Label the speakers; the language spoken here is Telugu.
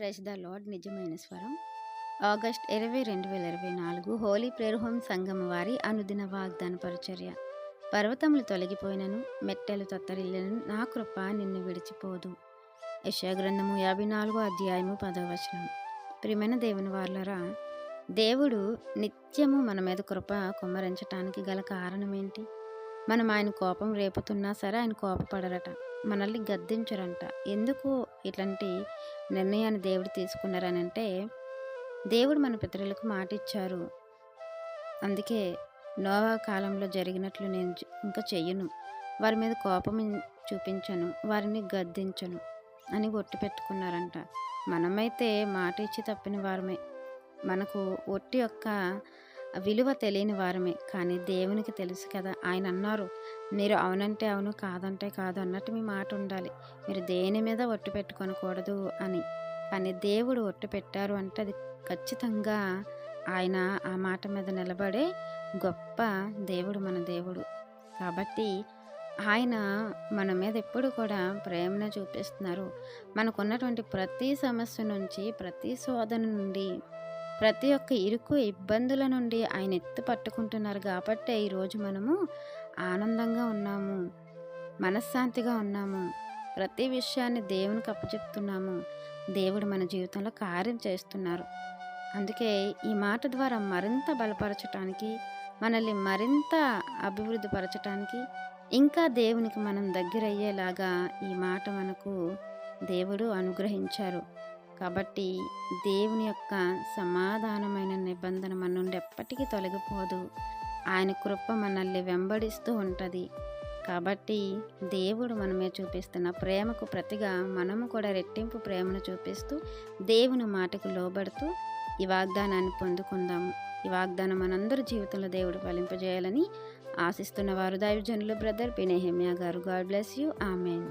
Speaker 1: ప్రైజ్ ద లార్డ్ నిజమైన స్వరం. ఆగస్ట్ ఇరవై రెండు వేల ఇరవై నాలుగు హోలీ ప్రేయర్ హోమ్ సంఘం వారి అనుదిన వాగ్దాన పరిచర్య. పర్వతములు తొలగిపోయినను మెట్టెలు తత్తరిల్లను నా కృప నిన్ను విడిచిపోదు. యశాగ్రంథము యాభై నాలుగో అధ్యాయము పదవచనం ప్రియమైన దేవుని వార్లరా దేవుడు నిత్యము మన మీద కృప కుమ్మరించటానికి గల కారణం ఏంటి మనం ఆయన కోపం రేపుతున్నా సరే ఆయన కోపపడరట. మనల్ని గద్దించరంట. ఎందుకు ఇట్లాంటి నిర్ణయాన్ని దేవుడు తీసుకున్నారని అంటే దేవుడు మన పితరులకు మాట ఇచ్చారు అందుకే నోవా కాలంలో జరిగినట్లు నేను ఇంకా చెయ్యను. వారి మీద కోపం చూపించను. వారిని గద్దించను అని ఒట్టు పెట్టుకున్నారంట. మనమైతే మాట ఇచ్చి తప్పిన వారమే. మనకు ఒట్టి యొక్క విలువ తెలియని వారమే కానీ దేవునికి తెలుసు కదా ఆయన అన్నారు మీరు అవునంటే అవును కాదంటే కాదు అన్నట్టు మీ మాట ఉండాలి. మీరు దేని మీద ఒట్టు పెట్టుకొనకూడదు అని. కానీ దేవుడు ఒట్టు పెట్టారు అంటే అది ఖచ్చితంగా ఆయన ఆ మాట మీద నిలబడే గొప్ప దేవుడు మన దేవుడు. కాబట్టి ఆయన మన మీద ఎప్పుడు కూడా ప్రేమను చూపిస్తున్నారు. మనకున్నటువంటి ప్రతి సమస్య నుంచి ప్రతి శోధన నుండి ప్రతి ఒక్క ఇరుకు ఇబ్బందుల నుండి ఆయన ఎత్తు పట్టుకుంటున్నారు కాబట్టి ఈరోజు మనము ఆనందంగా ఉన్నాము మనశ్శాంతిగా ఉన్నాము. ప్రతి విషయాన్ని దేవునికి అప్పచెప్తున్నాము. దేవుడు మన జీవితంలో కార్యం చేస్తున్నారు. అందుకే ఈ మాట ద్వారా మరింత బలపరచటానికి మనల్ని మరింత అభివృద్ధి పరచటానికి ఇంకా దేవునికి మనం దగ్గరయ్యేలాగా ఈ మాట మనకు దేవుడు అనుగ్రహించారు. కాబట్టి దేవుని యొక్క సమాధానమైన నిబంధన మన నుండి ఎప్పటికీ తొలగిపోదు. ఆయన కృప మనల్ని వెంబడిస్తూ ఉంటుంది. కాబట్టి దేవుడు మనమే చూపిస్తున్న ప్రేమకు ప్రతిగా మనము కూడా రెట్టింపు ప్రేమను చూపిస్తూ దేవుని మాటకు లోబడుతూ ఈ వాగ్దానాన్ని పొందుకుందాము ఈ వాగ్దానం మనందరి జీవితంలో దేవుడు ఫలింపజేయాలని ఆశిస్తున్న వారు దైవజనులు బ్రదర్ పినేహెమ్యా గారు. God bless you. Amen.